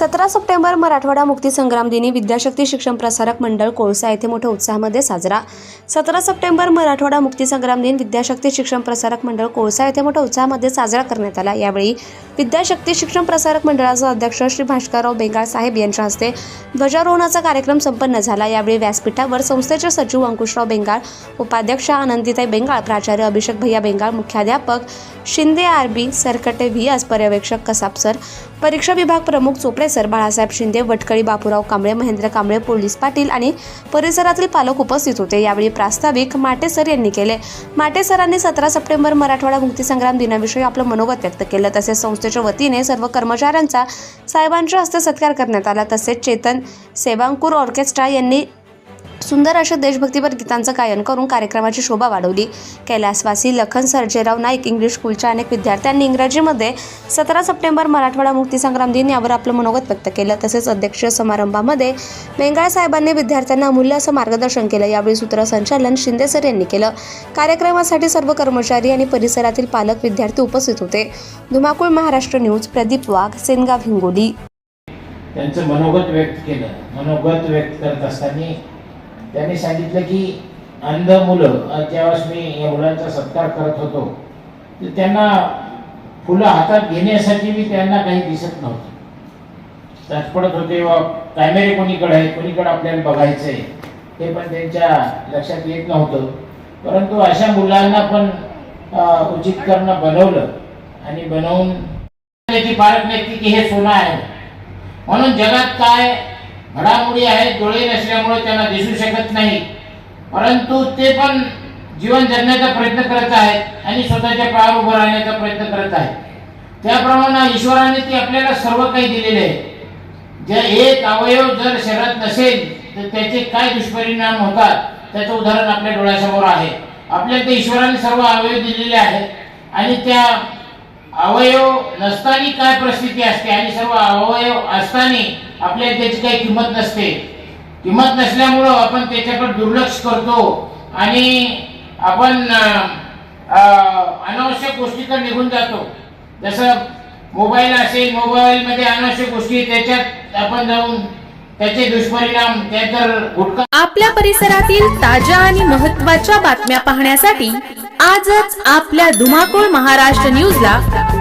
सतरा सप्टेंबर मराठवाडा मुक्ती संग्राम दिनी विद्याशक्ती शिक्षण प्रसारक मंडळ कोळसा येथे मोठ्या उत्साहामध्ये साजरा. सतरा सप्टेंबर मराठवाडा मुक्ती संग्राम दिन विद्याशक्ती शिक्षण प्रसारक मंडळ कोळसा येथे मोठ्या उत्साहामध्ये साजरा करण्यात आला. यावेळी विद्याशक्ती शिक्षण प्रसारक मंडळाचे अध्यक्ष श्री भास्करराव बेंगाळ साहेब यांच्या हस्ते ध्वजारोहणाचा कार्यक्रम संपन्न झाला. यावेळी व्यासपीठावर संस्थेचे सचिव अंकुशराव बेंगाळ उपाध्यक्ष आनंदीताई बेंगाळ प्राचार्य अभिषेक भैया बेंगाळ मुख्याध्यापक Shinde RB Sarkate V S पर्यवेक्षक कसाब सर परीक्षा विभाग प्रमुख चोपडे सर बाळासाहेब शिंदे वटकळी बापूराव कांबळे महेंद्र कांबळे पोलीस पाटील आणि परिसरातील पालक उपस्थित होते. यावेळी प्रास्ताविक माटे सर यांनी केले. माटे सरांनी सतरा सप्टेंबर मराठवाडा मुक्तीसंग्राम दिनाविषयी आपलं मनोगत व्यक्त केलं. तसेच संस्थेच्या वतीने सर्व कर्मचाऱ्यांचा साहेबांच्या हस्ते सत्कार करण्यात आला. तसेच चेतन सेवांकूर ऑर्केस्ट्रा यांनी सुंदर अशा देशभक्तीपर गीतांचं गायन करून कार्यक्रमाची शोभा वाढवली. कैलासवासी लखन सर्जेराव नाईक इंग्लिश स्कूलच्या अनेक विद्यार्थ्यांनी इंग्रजीमध्ये सतरा सप्टेंबर मराठवाडा मुक्तीसंग्राम दिन यावर आपलं मनोगत व्यक्त केलं. तसेच अध्यक्षीय समारंभामध्ये बेंगाळ साहेबांनी विद्यार्थ्यांना अमूल्य असं मार्गदर्शन केलं. यावेळी सूत्रसंचालन शिंदे सर यांनी केलं. कार्यक्रमासाठी सर्व कर्मचारी आणि परिसरातील पालक विद्यार्थी उपस्थित होते. धुमाकूळ महाराष्ट्र न्यूज प्रदीप वाघ सेनगाव हिंगोली. त्यांचं मनोगत व्यक्त केलं. मनोगत व्यक्त करत असताना त्यांनी सांगितलं की अंध मुलं ज्यावेळेस मी या मुलांचा सत्कार करत होतो तर त्यांना फुलं हातात घेण्यासाठी मी त्यांना काही दिसत नव्हतं. पडत होते व कॅमेरे कोणीकडे आहे? कोणीकडे आपल्याला बघायचं आहे हे पण त्यांच्या लक्षात येत नव्हतं. परंतु अशा मुलांना पण उचित करणं बनवलं आणि बनवून त्याची पालक व्यक्ती की हे सोनं आहे. म्हणून जगात काय घडामोडी आहेत डोळे नसल्यामुळे त्यांना दिसू शकत नाही. परंतु ते पण जीवन जगण्याचा प्रयत्न करत आहेत आणि स्वतःच्या पायावर उभं राहण्याचा प्रयत्न करत आहेत. त्याप्रमाणे ईश्वराने ती आपल्याला सर्व काही दिलेले आहे. जे एक अवयव जर शरीरात नसेल तर त्याचे काय दुष्परिणाम होतात त्याचं उदाहरण आपल्या डोळ्यासमोर आहे. आपल्याला ते ईश्वराने सर्व अवयव दिलेले आहेत आणि त्या अवयव नसताना काय परिस्थिती असते? आणि सर्व अवयव असताना आपल्याला त्याची काही किंमत नसते. किंमत नसल्यामुळं आपण त्याच्याकडे दुर्लक्ष करतो. आणि आपण अनावश्यक गोष्टीकडे निघून जातो. जसं मोबाईल असेल मोबाईलमध्ये अनावश्यक गोष्टी त्याच्यात आपण जाऊन त्याचे दुष्परिणाम त्याच्यावर जर आपल्या परिसरातील ताज्या आणि महत्त्वाच्या बातम्या पाहण्यासाठी आजच आपल्या धुमाकूळ महाराष्ट्र न्यूजला